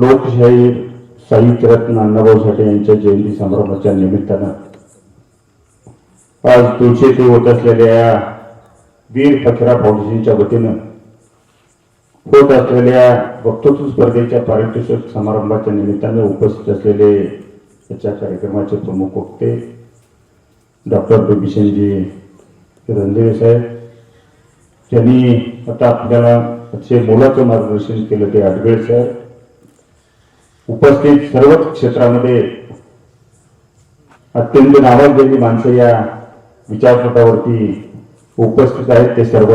लोकशाही साहित्यरत्न अण्णाभाऊ साठे यांच्या जयंती समारंभाच्या निमित्तानं आज तुळशी ते होत असलेल्या या वीर फकीरा फाउंडेशनच्या वतीनं होत असलेल्या वक्तृत्व स्पर्धेच्या पारितोषिक समारंभाच्या निमित्तानं उपस्थित असलेले याच्या कार्यक्रमाचे प्रमुख वक्ते डॉक्टर बिभीषणजी रणदेवे साहेब त्यांनी आता आपल्याला अतिशय मोलाचं मार्गदर्शन केलं ते अडगळे साहेब उपस्थित सर्वच क्षेत्रामध्ये अत्यंत नावाजलेली माणसं या विचारपटावरती उपस्थित आहेत ते सर्व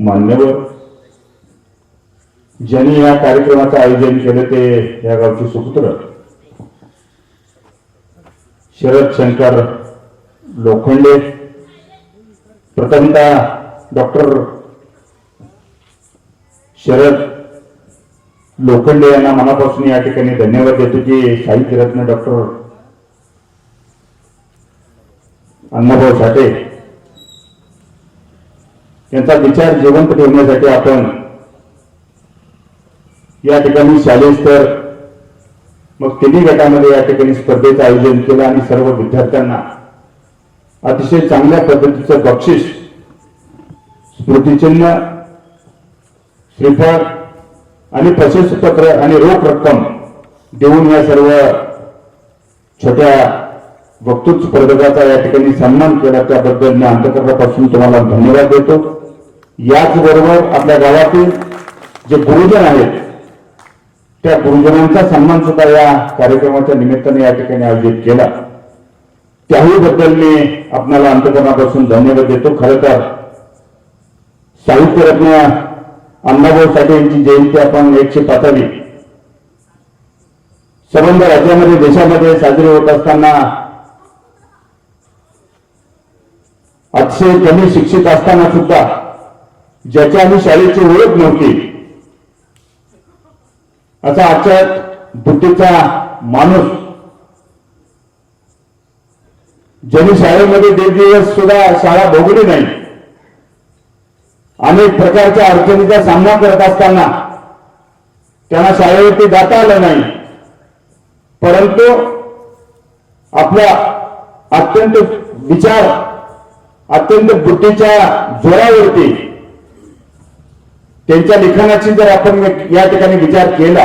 मान्यवर. ज्यांनी या कार्यक्रमाचं आयोजन केलं ते या गावचे सुपुत्र. शरद शंकर लोखंडे प्रथमता डॉक्टर शरद लोखंडे यांना मनापासून या ठिकाणी धन्यवाद देतो की साहित्यरत्न डॉक्टर अण्णाभाऊ साठे यांचा विचार जिवंत ठेवण्यासाठी आपण या ठिकाणी शालेय स्तर मग तिन्ही गटामध्ये या ठिकाणी स्पर्धेचं आयोजन केलं आणि सर्व विद्यार्थ्यांना अतिशय चांगल्या पद्धतीचं बक्षीस स्मृतिचिन्ह श्रीफळ आणि प्रशस्तीपत्र आणि रोख रक्कम देऊन या सर्व छोट्या वक्तृत्व स्पर्धकाचा या ठिकाणी सन्मान केला त्याबद्दल मी अंतकरणापासून तुम्हाला धन्यवाद देतो. याचबरोबर आपल्या गावातील जे गुरुजन आहेत त्या गुरुजनांचा सन्मान सुद्धा या कार्यक्रमाच्या निमित्ताने या ठिकाणी आयोजित केला. त्याही बद्दल मी आपल्याला अंतकरणापासून धन्यवाद देतो. खरं तर साहित्यरत्न अण्णाभाऊ साठे यांची जयंती आपण एकशे पाचावी. संबंध राज्यामध्ये देशामध्ये साजरी होत असताना अतिशय कमी शिक्षित असताना सुद्धा ज्याची आम्ही शाळेची ओळख नव्हती असा आजच्या बुद्धीचा माणूस ज्यांनी शाळेमध्ये दीड दिवस सुद्धा शाळा भोगली नाही अनेक प्रकारच्या अडचणीचा सामना करत असताना त्यांना शाळेवरती जाता आलं नाही. परंतु आपल्या अत्यंत विचार अत्यंत बुद्धीच्या जोरावरती त्यांच्या लिखाणाची जर आपण या ठिकाणी विचार केला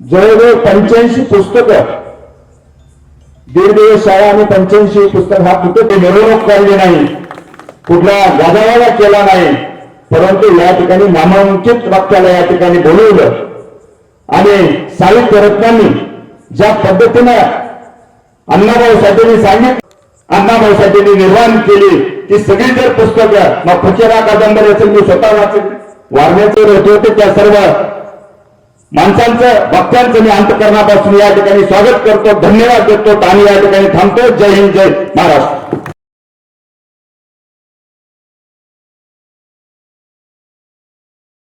जवळजवळ पंच्याऐंशी पुस्तकं दीड दिवस शाळा आणि पंच्याऐंशी पुस्तक हा कुठे ते मिरवणूक काढली नाही कुठला गाजावाला केला नाही परंतु या ठिकाणी नामांकित वाक्याला या ठिकाणी बोलवलं. आणि साहित्य रत्नांनी ज्या पद्धतीनं अण्णाभाऊ साठेंनी सांगितलं अण्णाभाऊ साठेंनी निर्माण केली ती सगळी जर पुस्तकं मग फकीरा कादंबरी असेल मी स्वतः वाचेल वारण्याचे होते त्या सर्व माणसांचं वक्त्यांचं मी अंतकरणापासून या ठिकाणी स्वागत करतो धन्यवाद देतो आणि या ठिकाणी थांबतो. जय हिंद जय महाराष्ट्र.